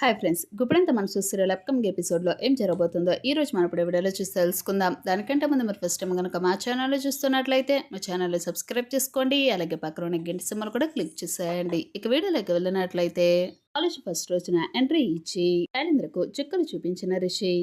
Hi friends గుప్పుడంత మనం చూస్తున్న upcoming ఎపిసోడ్లో ఏం జరగబోతుందో ఈ రోజు మనం ఇప్పుడు వీడియోలో చూసి తెలుసుకుందాం. దానికంటే ముందు మీరు ఫస్ట్ టైం కనుక మా ఛానల్లో చూస్తున్నట్లయితే మా ఛానల్ని సబ్స్క్రైబ్ చేసుకోండి అలాగే పక్కన ఉన్న గంట సింబల్ కూడా క్లిక్ చేసేయండి. ఇక వీడియోలోకి వెళ్ళినట్లయితే కాలేజ్ ఫస్ట్ రోజున ఎంట్రీ ఇచ్చి శైలేంద్రకు చుక్కలు చూపించిన రిషి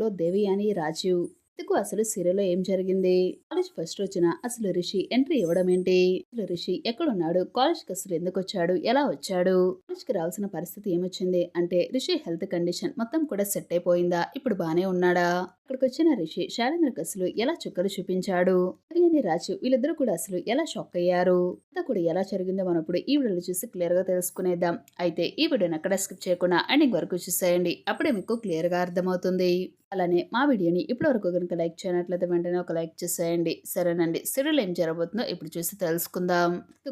లో దేవి అని రాజు. ఇందుకు అసలు సీరియల్లో ఏం జరిగింది? కాలేజ్ ఫస్ట్ రోజున అసలు రిషి ఎంట్రీ ఇవ్వడం ఏంటి? అసలు రిషి ఎక్కడున్నాడు? కాలేజ్కి అసలు ఎందుకు వచ్చాడు? ఎలా వచ్చాడు? కాలేజ్కి రావాల్సిన పరిస్థితి ఏమొచ్చింది? అంటే రిషి హెల్త్ కండిషన్ మొత్తం కూడా సెట్ అయిపోయిందా? ఇప్పుడు బానే ఉన్నాడా? అక్కడికి వచ్చిన రిషి శైలేంద్రకు అసలు ఎలా చుక్కలు చూపించాడు? అని రాజు వీళ్ళిద్దరూ కూడా అసలు ఎలా షాక్ అయ్యారు? అంతా కూడా ఎలా జరిగిందో మనం ఇప్పుడు ఈ వీడియోలో చూసి క్లియర్గా తెలుసుకునేద్దాం. అయితే ఈ వీడియోని అక్కడ స్కిప్ చేయకుండా ఎండింగ్ వరకు చూసేయండి. అప్పుడే మీకు క్లియర్గా అర్థమవుతుంది. అలానే మా వీడియోని ఇప్పటివరకు కనుక లైక్ చేయనట్లయితే వెంటనే ఒక లైక్ చేసేయండి. సరేనండి. సిరియల్ ఏం జరగబోతుందో ఇప్పుడు చూసి తెలుసుకుందాం.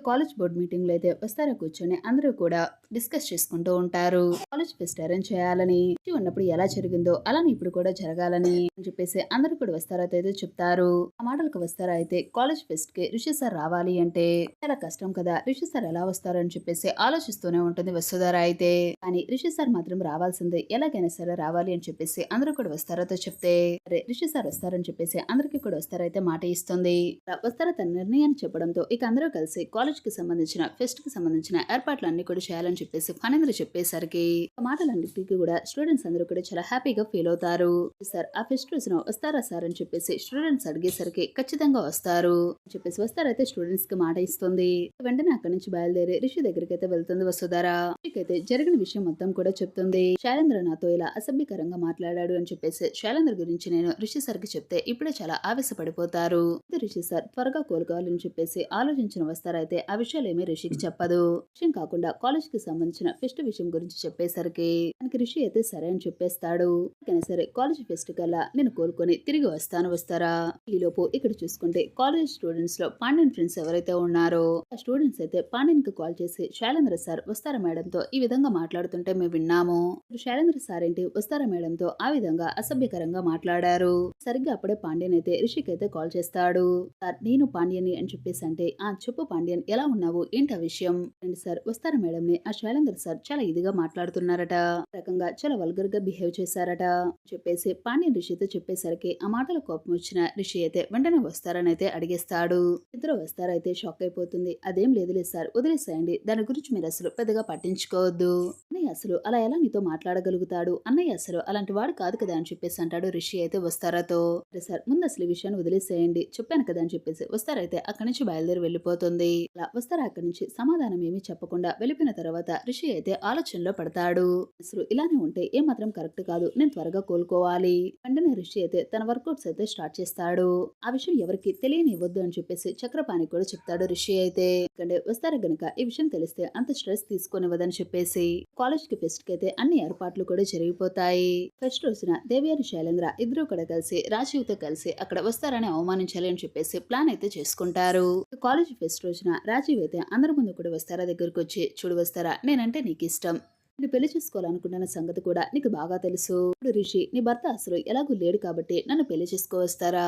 కాలేజ్ బోర్డ్ మీటింగ్లో అయితే వస్తారా కూర్చొని అందరూ కూడా డిస్కస్ చేసుకుంటూ ఉంటారు. కాలేజ్ ఫెస్ట్ అరేంజ్ చేయాలని ఉన్నప్పుడు ఎలా జరిగిందో అలానే ఇప్పుడు కూడా జరగాలని అని చెప్పేసి అందరూ కూడా వస్తారా అయితే చెప్తారు. ఆ మాటలకు వస్తారా అయితే కాలేజ్ ఫెస్ట్కి రిషి సార్ రావాలి అంటే చాలా కష్టం కదా. రిషి సార్ ఎలా వస్తారు అని చెప్పేసి ఆలోచిస్తూనే ఉంటుంది వసుధారా అయితే. కానీ రిషి సార్ మాత్రం రావాల్సిందే. ఎలాగైనా సరే రావాలి అని చెప్పేసి అందరూ కూడా వస్తారతో చెప్తే అరే రిషి సార్ వస్తారని చెప్పేసి అందరికీ కూడా వస్తారైతే మాట ఇస్తుంది. వస్తారా తన నిర్ణయాన్ని చెప్పడంతో ఇక అందరూ కలిసి కాలేజ్కి సంబంధించిన ఫెస్ట్కి సంబంధించిన ఏర్పాట్లన్నీ కూడా చేయాలని చెప్పేసి ఫణేంద్ర చెప్పేసరికి మాటలన్నిటికీ కూడా స్టూడెంట్స్ అందరూ కూడా చాలా హ్యాపీగా ఫీల్ అవుతారు. సార్ ఆ ఫెస్ట్ రోజున వస్తారా సార్? అని చెప్పేసి స్టూడెంట్స్ అడిగేసరికి ఖచ్చితంగా వస్తారు. అని చెప్పేసి వస్తారైతే స్టూడెంట్స్కి మాట ఇస్తుంది. వెంటనే అక్కడి నుంచి బయలుదేరి రిషి దగ్గరికి అయితే వెళ్తుంది వసుధారా. అయితే జరిగిన విషయం మొత్తం కూడా చెప్తుంది. శైలేంద్ర నాతో ఇలా అసభ్యకరంగా మాట్లాడాడు అని చెప్పేసి శైలేంద్ర గురించి నేను రిషి సార్కి చెప్తే ఇప్పుడే చాలా ఆవేశపడిపోతారు. రిషి సార్ త్వరగా కోలుకోవాలని చెప్పేసి ఆలోచించిన వస్తారైతే ఆ విషయాలు ఏమీ రిషికి చెప్పదు. విషయం కాకుండా కాలేజ్కి సంబంధించిన ఫెస్ట్ విషయం గురించి చెప్పేసరికి తనకి రిషి అయితే సరే అని చెప్పేస్తాడు. కానీ సరే కాలేజ్ ఫెస్ట్ కల్లా నేను కోలుకొని తిరిగి వస్తాను వస్తారా? ఈలోపు ఇక్కడ చూసుకుంటే కాలేజ్ స్టూడెంట్స్లో పాండ్యన్ ఫ్రెండ్స్ ఎవరైతే ఉన్నారో ఆ స్టూడెంట్స్ అయితే పాండ్యన్కి కాల్ చేసి శైలేంద్ర సార్ వస్తారా మేడం తో ఈ విధంగా మాట్లాడుతుంటే మేము విన్నాము. శైలేంద్ర సార్ ఏంటి? వస్తారా మేడం తో ఆ విధంగా అసభ్యకరంగా మాట్లాడారు. సరిగ్గా అప్పుడే పాండ్యన్ అయితే రిషికి అయితే కాల్ చేస్తాడు. సార్ నేను పాండ్యని అని చెప్పేసి అంటే ఆ చెప్పు పాండ్యన్ ఎలా ఉన్నావు? ఏంటి ఆ విషయం? అండ్ సార్ వస్తారా మేడం ని ఆ అందరు సార్ చాలా ఇదిగా మాట్లాడుతున్నారట. రకంగా చాలా వల్గర్గా బిహేవ్ చేశారట. చెప్పేసి పాండ్యన్ రిషితో చెప్పేసరికి ఆ మాటల కోపం వచ్చిన రిషి అయితే వెంటనే వస్తారని అయితే అడిగేస్తాడు. ఇద్దరు వస్తారైతే షాక్ అయిపోతుంది. అదేం లేదులే సార్ వదిలేసేయండి. దాని గురించి మీరు అసలు పెద్దగా పట్టించుకోవద్దు. అన్నయ్య అసలు అలా ఎలా నీతో మాట్లాడగలుగుతాడు? అన్నయ్య అసలు అలాంటి వాడు కాదు కదా అని చెప్పేసి అంటాడు రిషి అయితే వస్తారాతో. "సరే సార్ ముందు అసలు ఈ విషయాన్ని వదిలేసేయండి. చెప్పాను కదా అని చెప్పేసి వస్తారైతే అక్కడి నుంచి బయలుదేరి వెళ్ళిపోతుంది. అలా వస్తారా అక్కడి నుంచి? సమాధానం ఏమీ చెప్పకుండా వెళ్ళిపోయిన తర్వాత రిషి అయితే ఆలోచనలో పడతాడు. అసలు ఇలానే ఉంటే ఏమాత్రం కరెక్ట్ కాదు. నేను త్వరగా కోలుకోవాలి. వెంటనే రిషి అయితే తన వర్కౌట్స్ అయితే స్టార్ట్ చేస్తాడు. ఆ విషయం ఎవరికి తెలియనివ్వద్దు అని చెప్పేసి చక్రపాణి కూడా చెప్తాడు రిషి అయితే. ఎందుకంటే వస్తారు గనుక ఈ విషయం తెలిస్తే అంత స్ట్రెస్ తీసుకొనివ్వదని చెప్పేసి కాలేజ్కి ఫెస్ట్కి అయితే అన్ని ఏర్పాట్లు కూడా జరిగిపోతాయి. ఫెస్ట్ రోజున దేవియాని శైలేంద్ర ఇద్దరు కూడా కలిసి రాజీవ్తో కలిసి అక్కడ వస్తారని అవమానించాలి అని చెప్పేసి ప్లాన్ అయితే చేసుకుంటారు. కాలేజ్ ఫెస్ట్ రోజున రాజీవ్ అయితే అందరి ముందు కూడా వస్తారా దగ్గరకు వచ్చి చూడు వస్తారా నేనంటే నీకు ఇష్టం నేను పెళ్ళి చేసుకోవాలనుకుంటున్న సంగతి కూడా నీకు బాగా తెలుసు. ఇప్పుడు రిషి నీ భర్త అసలు ఎలాగూ లేడు కాబట్టి నన్ను పెళ్ళి చేసుకోవస్తారా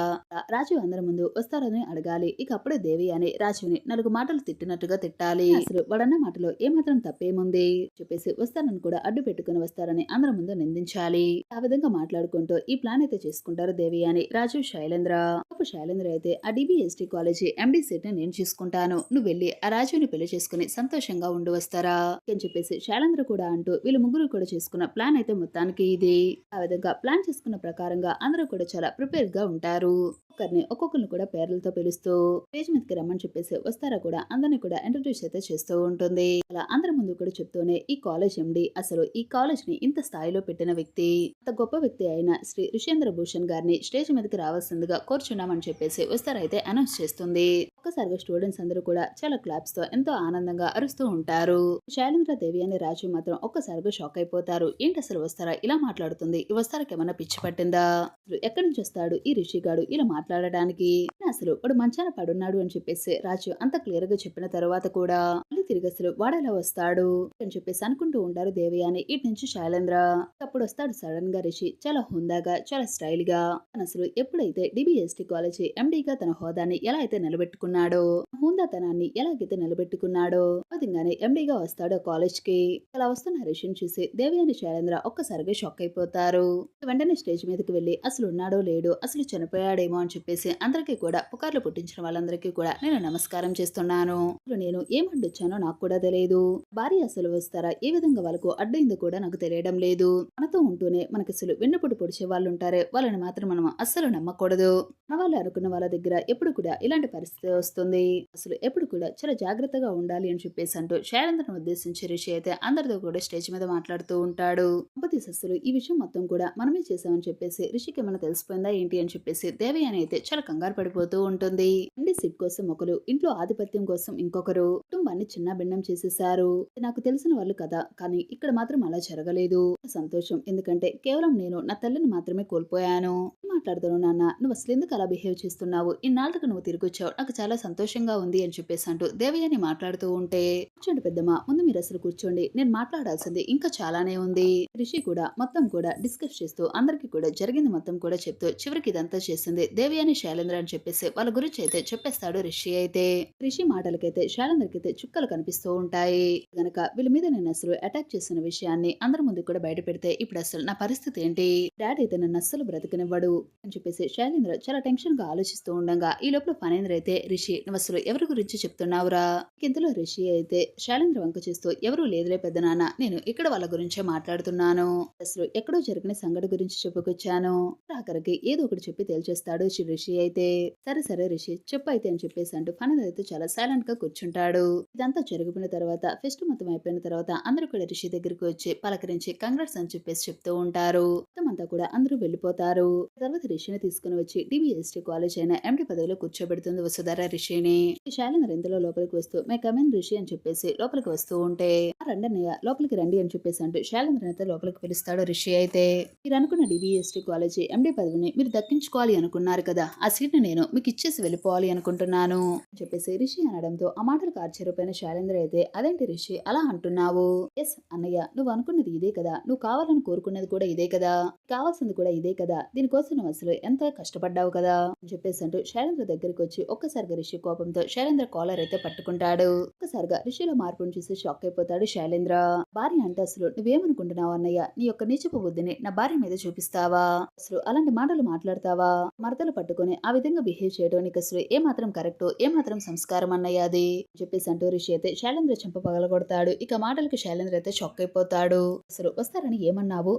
రాజు అందరి ముందు వస్తారని అడగాలి. ఇక అప్పుడే దేవి అని రాజుని నాలుగు మాటలు తిట్టినట్టుగా తిట్టాలి. అసలు వాడన్న మాటలో ఏమాత్రం తప్పేముంది? చెప్పేసి వస్తానని కూడా అడ్డు పెట్టుకుని వస్తారని అందరి ముందు నిందించాలి. ఆ విధంగా మాట్లాడుకుంటూ ఈ ప్లాన్ అయితే చేసుకుంటారు దేవి అని రాజు శైలేంద్ర. శైలేంద్ర అయితే ఆ డిబిఎస్టీ కాలేజీ ఎండి సీట్ని నేను చూసుకుంటాను. నువ్వు వెళ్ళి ఆ రాజుని పెళ్ళి చేసుకుని సంతోషంగా ఉండి వస్తారా? అని చెప్పేసి శైలేంద్ర కూడా అంటూ వీళ్ళు ముగ్గురు కూడా చేసుకున్న ప్లాన్ అయితే మొత్తానికి ఇది. ఆ విధంగా ప్లాన్ చేసుకున్న ప్రకారంగా అందరూ కూడా చాలా ప్రిపేర్గా ఉంటారు. ఒక్కరిని ఒక్కొక్కరిని కూడా పేర్లతో పిలుస్తూ స్టేజ్ మీదకి రమ్మని చెప్పేసి వస్తారా కూడా అందరిని కూడా ఇంట్రడ్యూస్ అయితే చేస్తూ ఉంటుంది. అలా అందరి ముందు కూడా చెప్తూనే ఈ కాలేజ్ ఎండి అసలు ఈ కాలేజ్ని ఇంత స్థాయిలో పెట్టిన వ్యక్తి అంత గొప్ప వ్యక్తి అయిన శ్రీ ఋషేంద్ర భూషణ్ గారిని స్టేజ్ మీదకి రావాల్సిందిగా కోరుచున్నామని చెప్పేసి వస్తారా అయితే అనౌన్స్ చేస్తుంది. ఒక్కసారిగా స్టూడెంట్స్ అందరూ కూడా చాలా క్లాప్స్తో ఎంతో ఆనందంగా అరుస్తూ ఉంటారు. శైలేంద్ర దేవి అనే రాజు మాత్రం ఒక్కసారిగా షాక్ అయిపోతారు. ఏంటి అసలు వస్తారా? ఇలా మాట్లాడుతుంది. ఈ వస్తారాకి ఏమన్నా పిచ్చి పట్టిందా? అసలు ఎక్కడి నుంచి వస్తాడు ఈ రిషిగాడు? ఇలా మాట్లాడడానికి. అసలు వాడు మంచాన పడున్నాడు అని చెప్పేసి రాజు అంత క్లియర్గా చెప్పిన తర్వాత కూడా మళ్ళీ తిరిగి అసలు వాడేలా వస్తాడు? అని చెప్పేసి అనుకుంటూ ఉండారు దేవి అని ఇటు నుంచి శైలేంద్ర. అప్పుడు వస్తాడు సడన్గా రిషి. చాలా హుందాగా చాలా స్టైల్గా తను అసలు ఎప్పుడైతే డిబిఎస్టీ కాలేజీ ఎండీగా తన హోదాని ఎలా అయితే నిలబెట్టుకున్నాడో హుందాతనాన్ని ఎలాగైతే నిలబెట్టుకున్నాడో ఆ విధంగానే ఎండీగా వస్తాడు కాలేజ్కి అలా వస్తున్న వస్తున్న చూసి దేవయాని శైలేంద్ర ఒక్కసారిగా షాక్ అయిపోతారు. వెంటనే స్టేజ్ మీదకి వెళ్ళి అసలు ఉన్నాడో లేడో అసలు చనిపోయాడేమో అని చెప్పేసి అందరికీ కూడా పుకార్లు పుట్టించిన వాళ్ళందరికీ కూడా నేను నమస్కారం చేస్తున్నాను. అసలు నేను ఏం అడ్డొచ్చానో నాకు కూడా తెలియదు. భార్య అసలు వస్తారా? ఏ విధంగా వాళ్ళకు అడ్డైందో కూడా నాకు తెలియడం లేదు. మనతో ఉంటూనే మనకి అసలు వెన్నుపొడి పొడిచే వాళ్ళు ఉంటారే వాళ్ళని మాత్రం మనం అస్సలు నమ్మకూడదు. మన వాళ్ళు అనుకున్న వాళ్ళ దగ్గర ఎప్పుడు కూడా ఇలాంటి పరిస్థితి వస్తుంది. అసలు ఎప్పుడు కూడా చాలా జాగ్రత్తగా ఉండాలి అని చెప్పేసి అంటూ శైలేంద్రను ఉద్దేశించి రిషి అయితే అందరితో కూడా స్టేజ్ మీద మాట్లాడుతూ ఉంటాడు. దంపతి ఈ విషయం మొత్తం కూడా మనమే చేసామని చెప్పేసి రిషికి ఏమైనా తెలిసిపోయిందా ఏంటి అని చెప్పేసి దేవయాని అయితే చాలా కంగారు పడిపోతూ ఉంటుంది. అండి సిట్ కోసం ఒకరు ఇంట్లో ఆధిపత్యం కోసం ఇంకొకరు కుటుంబాన్ని చిన్న భిన్నం చేసేశారు. నాకు తెలిసిన వాళ్ళు కదా కానీ ఇక్కడ మాత్రం అలా జరగలేదు. సంతోషం ఎందుకంటే కేవలం నేను నా తల్లిని మాత్రమే కోల్పోయాను. ఏం నాన్న నువ్వు అసలు ఎందుకు అలా బిహేవ్ చేస్తున్నావు? ఇన్నాళ్ళకు నువ్వు తిరిగి వచ్చావు నాకు చాలా సంతోషంగా ఉంది అని చెప్పేసి అంటూ దేవయ్యని మాట్లాడుతూ ఉంటే కూర్చోండి పెద్దమ్మ ముందు మీరు అసలు కూర్చోండి నేను మాట్లాడాల్సింది ఇంకా చాలానే ఉంది. రిషి కూడా మొత్తం కూడా డిస్కస్ చేస్తూ అందరికి కూడా జరిగింది మొత్తం కూడా చెప్తూ చివరికి ఇదంతా చేసింది. దేవయాని శైలేంద్ర అని చెప్పేసి వాళ్ళ గురించి అయితే చెప్పేస్తాడు రిషి అయితే. రిషి మాటలకైతే శైలేంద్రకైతే చుక్కలు కనిపిస్తూ ఉంటాయి. గనక వీళ్ళ మీద నేను అసలు అటాక్ చేసిన విషయాన్ని అందరి ముందు కూడా బయట పెడితే ఇప్పుడు అసలు నా పరిస్థితి ఏంటి? డాడీ అయితే నన్ను అస్సలు బ్రతకనివ్వడు అని చెప్పేసి శైలేంద్ర చాలా టెన్షన్గా ఆలోచిస్తూ ఉండగా ఈ లోపల ఫనేంద్ర అయితే రిషి నువ్వు అసలు ఎవరి గురించి చెప్తున్నావురా? ఇంతలో రిషి అయితే శైలేంద్ర వంక చేస్తూ ఎవరూ లేదులే పెద్ద నాన్న నేను ఇక్కడ వాళ్ళ గురించే మాట్లాడుతున్నాను. అసలు ఎక్కడో జరిగిన సంగతి గురించి చెప్పుకొచ్చాను. ఆఖరికి ఏదో ఒకటి చెప్పి తేల్చేస్తాడు శ్రీ రిషి అయితే. సరే సరే రిషి చెప్పు అయితే అని చెప్పేసి అంటూ ఫణేంద్ర అయితే చాలా సైలెంట్గా కూర్చుంటాడు. ఇదంతా జరిగిపోయిన తర్వాత ఫెస్ట్ మొత్తం అయిపోయిన తర్వాత అందరూ కూడా రిషి దగ్గరికి వచ్చి పలకరించి కంగ్రాట్స్ అని చెప్పేసి చెప్తూ ఉంటారు. మొత్తం అంతా కూడా అందరూ వెళ్ళిపోతారు. తర్వాత రిషిని తీసుకుని వచ్చి డిబిఎస్టీ కాలేజ్ అయిన ఎండి పదవిలో కూర్చోబెడుతుంది వసుధార రిషిని. ఈ ఇందులో లోపలికి వస్తూ మే కమెన్ రిషి అని చెప్పేసి లోపలికి వస్తూ ఉంటే "ఆ, రండి లోపలికి లోపలికి రండి అని చెప్పేసి అంటూ శైలేంద్ర లోపలికి పిలుస్తాడు రిషి. అయితే మీరు అనుకున్న డిబిఎస్టీ కాలేజీ ఎండి పదవిని మీరు దక్కించుకోవాలి అనుకున్నారు కదా ఆ సీట్ నేను మీకు ఇచ్చేసి వెళ్ళిపోవాలి అనుకుంటున్నాను అని చెప్పేసి రిషి అనడంతో ఆ మాటలకు ఆశ్చర్యపోయిన శైలేంద్ర అయితే అదేంటి రిషి అలా అంటున్నావు? ఎస్ అన్నయ్య నువ్వు అనుకున్నది ఇదే కదా నువ్వు కావాలని కోరుకున్నది కూడా ఇదే కదా కావాల్సింది కూడా ఇదే కదా దీనికోసం నువ్వు అసలు ఎంత కష్టపడ్డావు కదా? అని చెప్పేసి అంటూ శైలేంద్ర దగ్గరికి వచ్చి ఒక్కసారిగా రిషి కోపంతో శైలేంద్ర కాలర్ అయితే పట్టుకుంటాడు. ఒక్కసారిగా రిషిలో మార్పును చూసి షాక్ అయిపోతాడు శైలేంద్ర. భార్య అంటే అసలు నువ్వేమనుకుంటున్నావు అన్నయ్య? నీ యొక్క నీచపు బుద్ధిని నా భార్య మీద చూపిస్తావా? అసలు అలాంటి మాటలు మాట్లాడతావా? మరదలు పట్టుకొని ఆ విధంగా బిహేవ్ చేయడం నీకు అసలు ఏ మాత్రం కరెక్ట్ ఏ మాత్రం సంస్కారం అన్నయ్య అది? చెప్పేసి అంటూ రిషి అయితే శైలేంద్ర చెంప పగలగొడతాడు. ఇక మాటలకు శైలేంద్ర అయితే షాక్ అయిపోతాడు. అసలు వస్తారని ఏమన్నావు?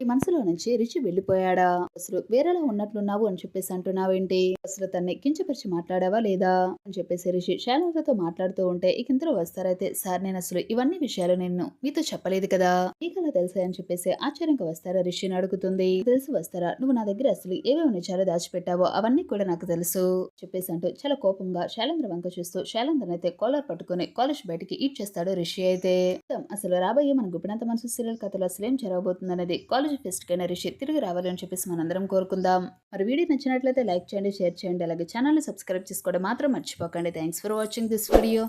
మనసులో నుంచి రిచి వెళ్ళిపోయాడా? అసలు వేరేలా ఉన్నట్లున్నావు అని చెప్పేసి అంటున్నావేంటి? అసలు తన్ని కించపరిచి మాట్లాడావా లేదా? అని చెప్పేసి రిషి శైలేంద్రతో మాట్లాడుతూ ఉంటే ఇక ఇంతలో వస్తారైతే సార్ నేను అసలు ఇవన్నీ విషయాలు నేను మీతో చెప్పలేదు కదా? నీకలా తెలుసా అని చెప్పేసి ఆశ్చర్యంగా వస్తారా? రిషిని అడుగుతుంది. తెలిసి వస్తారా? నువ్వు నా దగ్గర అసలు ఏవేవి నిజాలు దాచిపెట్టావో అవన్నీ కూడా నాకు తెలుసు. చెప్పేసి అంటూ చాలా కోపంగా శైలేంద్ర వంక చూస్తూ శైలేంద్ర అయితే కాలర్ పట్టుకుని కాలేజ్ బయటికి ఈడ్ చేస్తాడు రిషి అయితే. అసలు రాబోయే మన గుప్పినంత మనసు సీరియల్ కథలో అసలు ఏం జరగబోతుంది అనేది కాలేజ్ ఫెస్ట్ రిషి తిరిగి రావాలని చెప్పేసి మనందరం కోరుకుందాం. మరి వీడియో నచ్చినట్లయితే లైక్ చేయండి షేర్ చేయండి అలాగే ఛానల్ని సబ్స్క్రైబ్ చేసుకోవడం మాత్రం మర్చిపోకండి. Thanks for watching this video